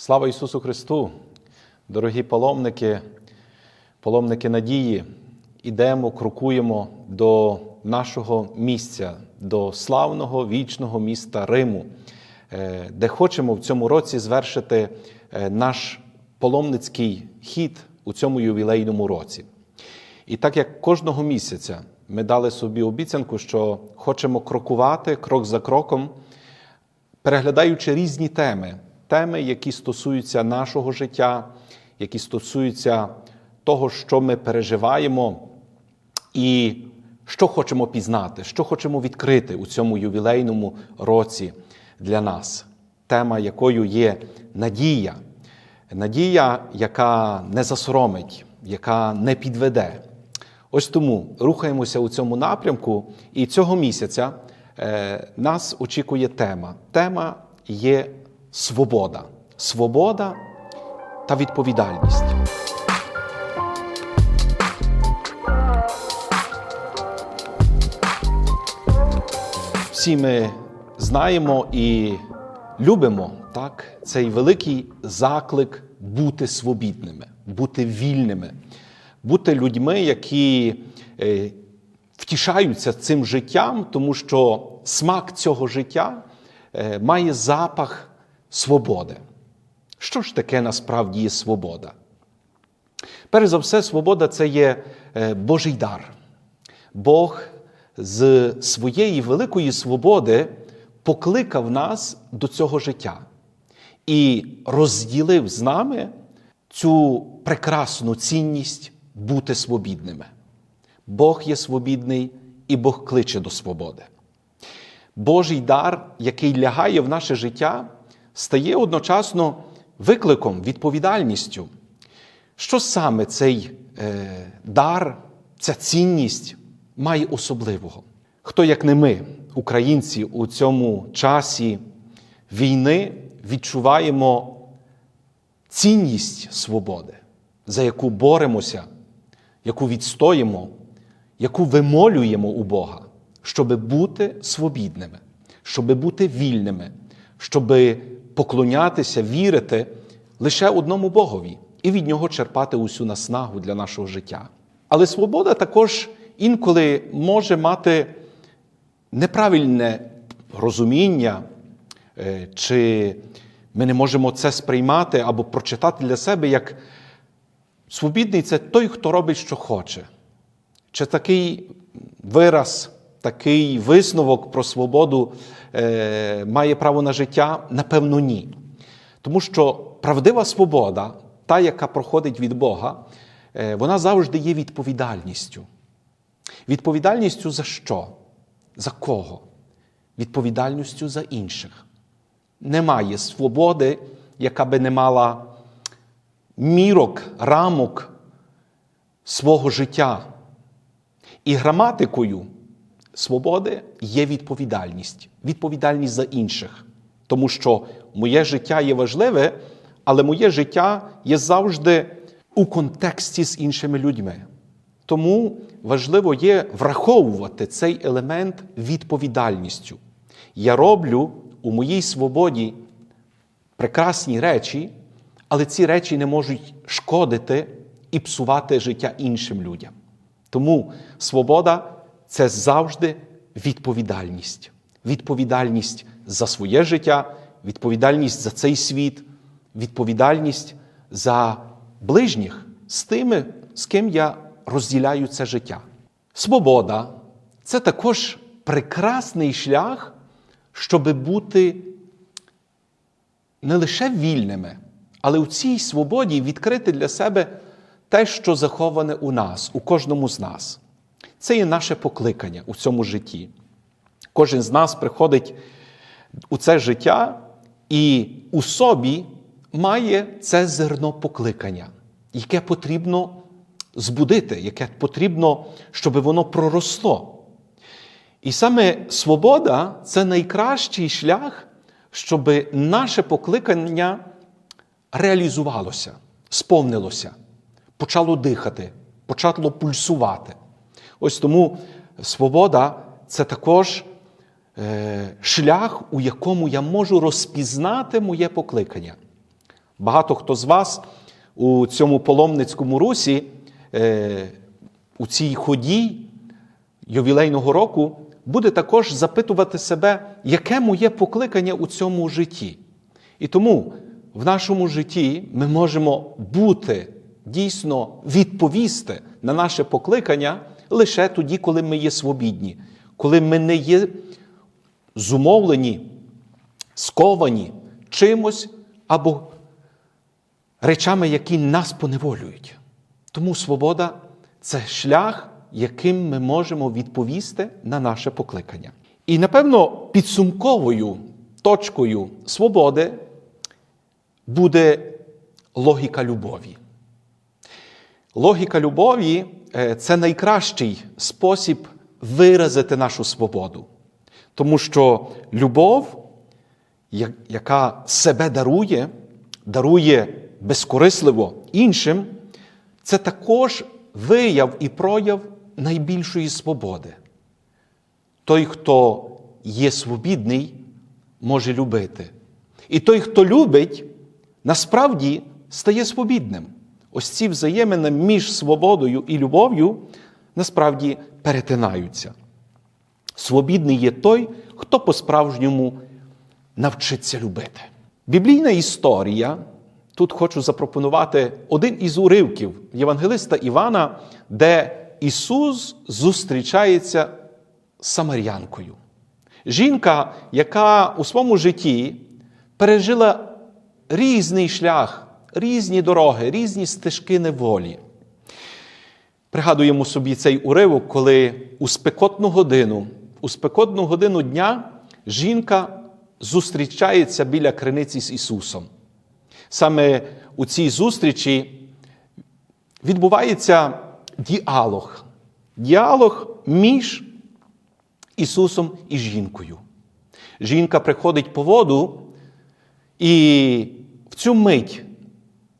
Слава Ісусу Христу! Дорогі паломники, паломники надії, ідемо, крокуємо до нашого місця, до славного вічного міста Риму, е, де хочемо в цьому році звершити е, наш паломницький хід у цьому ювілейному році. І так як кожного місяця ми дали собі обіцянку, що хочемо крокувати крок за кроком, переглядаючи різні теми, теми, які стосуються нашого життя, які стосуються того, що ми переживаємо, і що хочемо пізнати, що хочемо відкрити у цьому ювілейному році для нас, тема якою є надія. Надія, яка не засоромить, яка не підведе. Ось тому рухаємося у цьому напрямку, і цього місяця е, нас очікує тема. Тема є свобода. Свобода та відповідальність. Всі ми знаємо і любимо так, цей великий заклик бути свобідними, бути вільними, бути людьми, які е, втішаються цим життям, тому що смак цього життя е, має запах свободи. Що ж таке насправді є свобода? Перш за все, свобода це є е, Божий дар. Бог з своєї великої свободи покликав нас до цього життя і розділив з нами цю прекрасну цінність бути свобідними. Бог є свобідний і Бог кличе до свободи. Божий дар, який лягає в наше життя, стає одночасно викликом, відповідальністю. Що саме цей е, дар, ця цінність має особливого? Хто, як не ми, українці, у цьому часі війни відчуваємо цінність свободи, за яку боремося, яку відстоїмо, яку вимолюємо у Бога, щоб бути свобідними, щоб бути вільними, щоб поклонятися, вірити лише одному Богові і від нього черпати усю наснагу для нашого життя. Але свобода також інколи може мати неправильне розуміння, е, чи ми не можемо це сприймати або прочитати для себе як свобідний це той, хто робить, що хоче. Чи такий вираз, такий висновок про свободу е, має право на життя? Напевно, ні. Тому що правдива свобода, та, яка проходить від Бога, е, вона завжди є відповідальністю. Відповідальністю за що? За кого? Відповідальністю за інших. Немає свободи, яка би не мала мірок, рамок свого життя. І граматикою свободи є відповідальність, відповідальність за інших. Тому що моє життя є важливе, але моє життя є завжди у контексті з іншими людьми. Тому важливо є враховувати цей елемент відповідальністю. Я роблю у моїй свободі прекрасні речі, але ці речі не можуть шкодити і псувати життя іншим людям. Тому свобода це завжди відповідальність. Відповідальність за своє життя, відповідальність за цей світ, відповідальність за ближніх з тими, з ким я розділяю це життя. Свобода це також прекрасний шлях, щоб бути не лише вільними, але у цій свободі відкрити для себе те, що заховане у нас, у кожному з нас. Це є наше покликання у цьому житті. Кожен з нас приходить у це життя і у собі має це зерно покликання, яке потрібно збудити, яке потрібно, щоб воно проросло. І саме свобода це найкращий шлях, щоб наше покликання реалізувалося, сповнилося, почало дихати, почало пульсувати. Ось тому свобода це також е, шлях, у якому я можу розпізнати моє покликання. Багато хто з вас у цьому паломницькому русі, е, у цій ході ювілейного року, буде також запитувати себе, яке моє покликання у цьому житті. І тому в нашому житті ми можемо бути дійсно відповісти на наше покликання лише тоді, коли ми є свобідні, коли ми не є зумовлені, сковані чимось або речами, які нас поневолюють. Тому свобода це шлях, яким ми можемо відповісти на наше покликання. І, напевно, підсумковою точкою свободи буде логіка любові. Логіка любові е, це найкращий спосіб виразити нашу свободу. Тому що любов, яка себе дарує, дарує безкорисливо іншим, це також вияв і прояв найбільшої свободи. Той, хто є свобідний, може любити. І той, хто любить, насправді стає свобідним. Ось ці взаємини між свободою і любов'ю насправді перетинаються. Свобідний є той, хто по-справжньому навчиться любити. Біблійна історія. Тут хочу запропонувати один із уривків Євангелиста Івана, де Ісус зустрічається з самарянкою. Жінка, яка у своєму житті пережила різний шлях, різні дороги, різні стежки неволі. Пригадуємо собі цей уривок, коли у спекотну годину, у спекотну годину дня жінка зустрічається біля криниці з Ісусом. Саме у цій зустрічі відбувається діалог. Діалог між Ісусом і жінкою. Жінка приходить по воду і в цю мить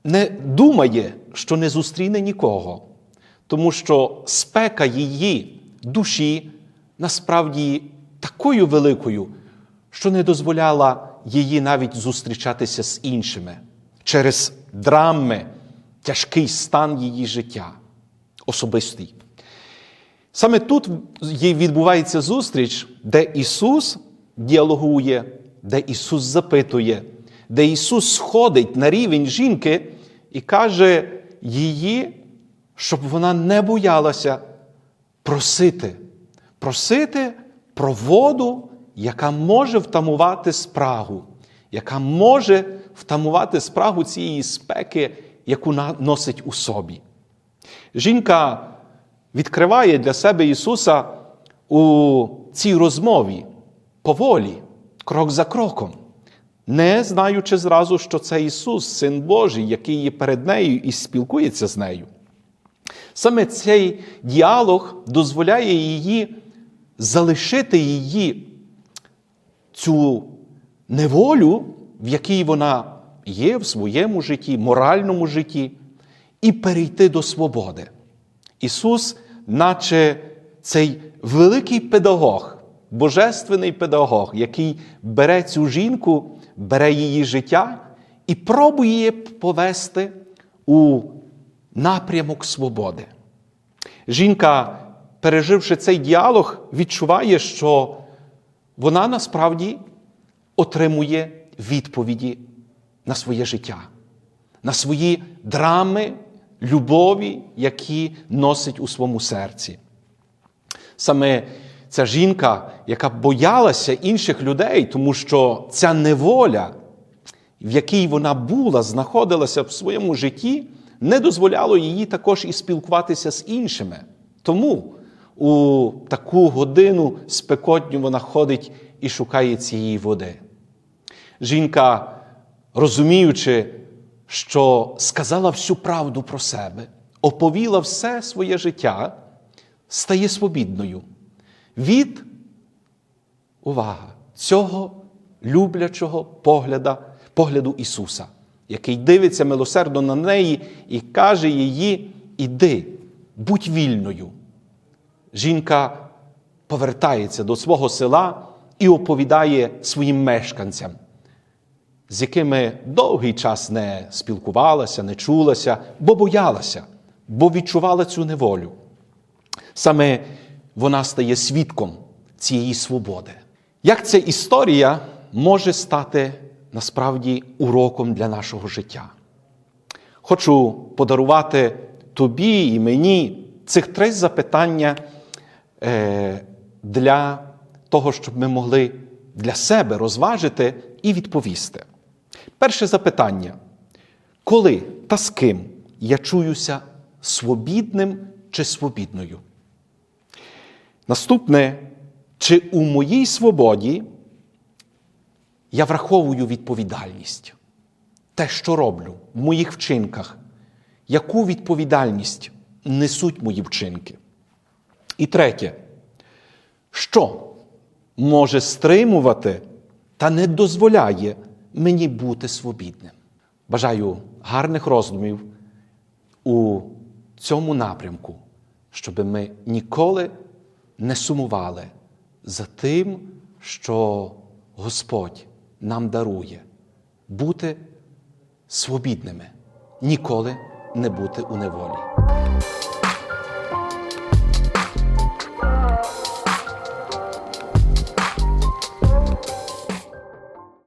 не думає, що не зустріне нікого, тому що спека її душі насправді такою великою, що не дозволяла її навіть зустрічатися з іншими через драми, тяжкий стан її життя, особистий. Саме тут відбувається зустріч, де Ісус діалогує, де Ісус запитує, де Ісус сходить на рівень жінки і каже її, щоб вона не боялася просити, просити про воду, яка може втамувати спрагу, яка може втамувати спрагу цієї спеки, яку носить у собі. Жінка відкриває для себе Ісуса у цій розмові поволі, крок за кроком, не знаючи зразу, що це Ісус, Син Божий, який є перед нею і спілкується з нею. Саме цей діалог дозволяє її залишити її цю неволю, в якій вона є в своєму житті, моральному житті, і перейти до свободи. Ісус, наче цей великий педагог, божественний педагог, який бере цю жінку, бере її життя і пробує її повести у напрямок свободи. Жінка, переживши цей діалог, відчуває, що вона насправді отримує відповіді на своє життя, на свої драми, любові, які носить у своєму серці. Саме ця жінка, яка боялася інших людей, тому що ця неволя, в якій вона була, знаходилася в своєму житті, не дозволяло їй також і спілкуватися з іншими. Тому у таку годину спекотню вона ходить і шукає цієї води. Жінка, розуміючи, що сказала всю правду про себе, оповіла все своє життя, стає свобідною від, увага, цього люблячого погляда, погляду Ісуса, який дивиться милосердно на неї і каже їй: Іди, будь вільною. Жінка повертається до свого села і оповідає своїм мешканцям. з якими довгий час не спілкувалася, не чулася, бо боялася, бо відчувала цю неволю. Саме вона стає свідком цієї свободи. Як ця історія може стати насправді уроком для нашого життя? Хочу подарувати тобі і мені цих три запитання е, для того, щоб ми могли для себе розважити і відповісти. Перше запитання: коли та з ким я чуюся свобідним чи свобідною? Наступне, чи у моїй свободі я враховую відповідальність? Те, що роблю в моїх вчинках, яку відповідальність несуть мої вчинки? І третє, що може стримувати та не дозволяє мені бути свобідним? Бажаю гарних роздумів у цьому напрямку, щоб ми ніколи не сумували за тим, що Господь нам дарує бути свобідними, ніколи не бути у неволі.